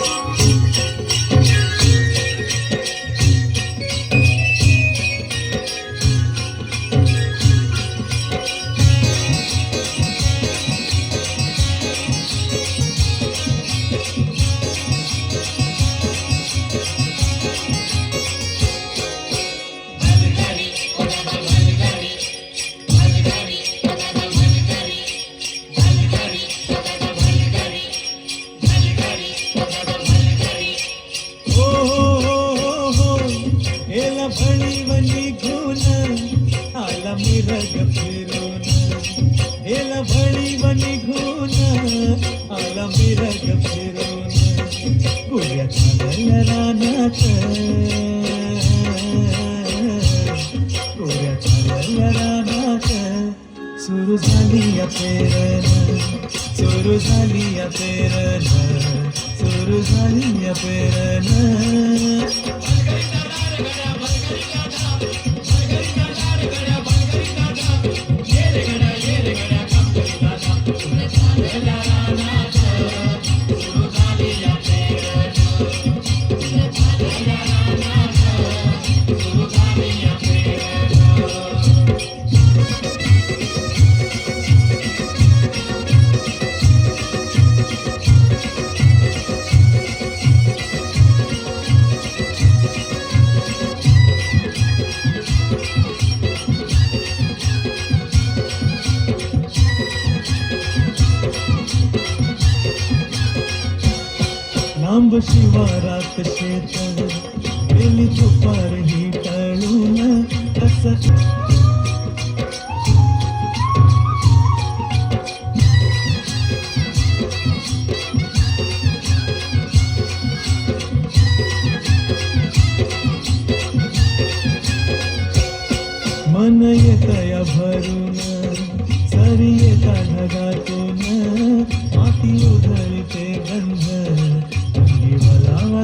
啊。आला मिरग फिरून एला भणीवनी घेऊन आला मिरग फिरून गुऱ्या चालल्या रानात गुऱ्या चालल्या रानात सुरू झाली या पेरण सुरू झाली या पेरण सुरू झाली या पेरण लांब शिवारात शेत गेली दुपार ही टळून कस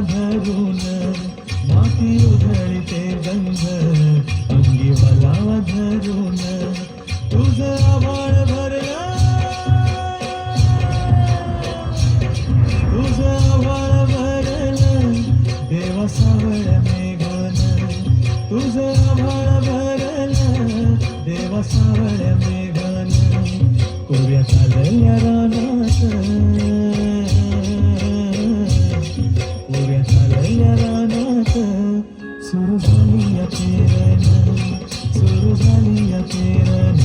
धरून माती उधळते गंध अंगी वलावा धरून तुझं आभाळ भरलं. तुझं आभाळ भरलं देवा सावळ मेघन. तुझं आभाळ भरलं देवा सावळ मेघन. कोऱ्या चालल्या रानात सुरू झाली या पेरण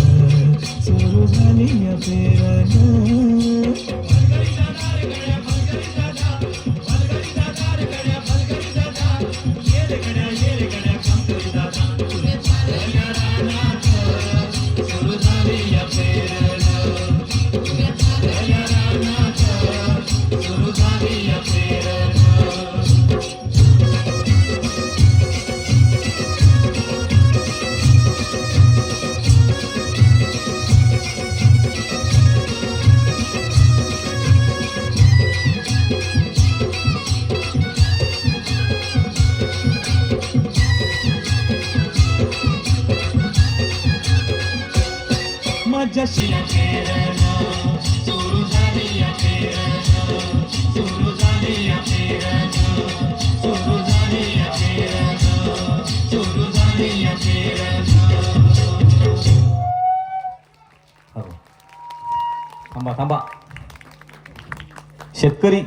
सुरू झाली या पेरण माझ्याशी. सुरू झाली या सुरू झाली या सुरू झाली या सुरू झाली या थांबा थांबा. शेतकरी